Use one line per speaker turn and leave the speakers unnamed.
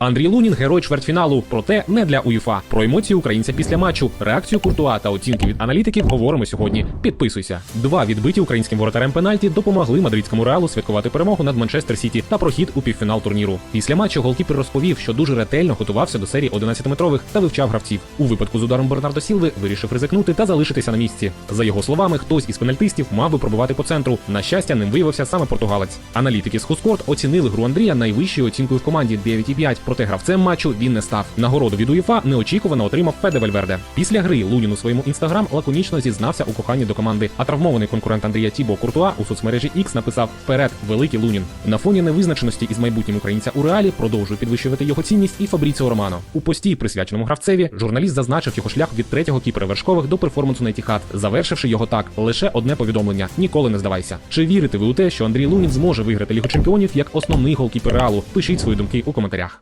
Андрій Лунін герой чвертьфіналу, проте не для УЄФА. Про емоції українця після матчу, реакцію Куртуа та оцінки від аналітиків говоримо сьогодні. Підписуйся. Два відбиті українським воротарем пенальті допомогли мадридському реалу святкувати перемогу над Манчестер Сіті та прохід у півфінал турніру. Після матчу голкіпер розповів, що дуже ретельно готувався до серії 11-метрових та вивчав гравців. У випадку з ударом Бернардо Сілви вирішив ризикнути та залишитися на місці. За його словами, хтось із пенальтистів мав би пробувати по центру. На щастя, ним виявився саме португалець. Аналітики з Хускорт оцінили гру Андрія найвищою оцінкою в команді 9,5, проте гравцем матчу він не став. Нагороду від УЄФА неочікувано отримав Феде Вальверде. Після гри Лунін у своєму інстаграм лаконічно зізнався у коханні до команди. А травмований конкурент Андрія Тібо Куртуа у соцмережі X написав Вперед, великий Лунін. На фоні невизначеності із майбутнім українця у реалі продовжує підвищувати його цінність і Фабріціо Романо. У пості, присвяченому гравцеві, журналіст зазначив його шлях від третього кіпера вершкових до перформансу на Етіхад, завершивши його так: лише одне повідомлення: ніколи не здавайся. Чи вірите ви у те, що Андрій Лунін зможе виграти Лігу чемпіонів як основний голкіпер реалу? Пишіть свої думки у коментарях.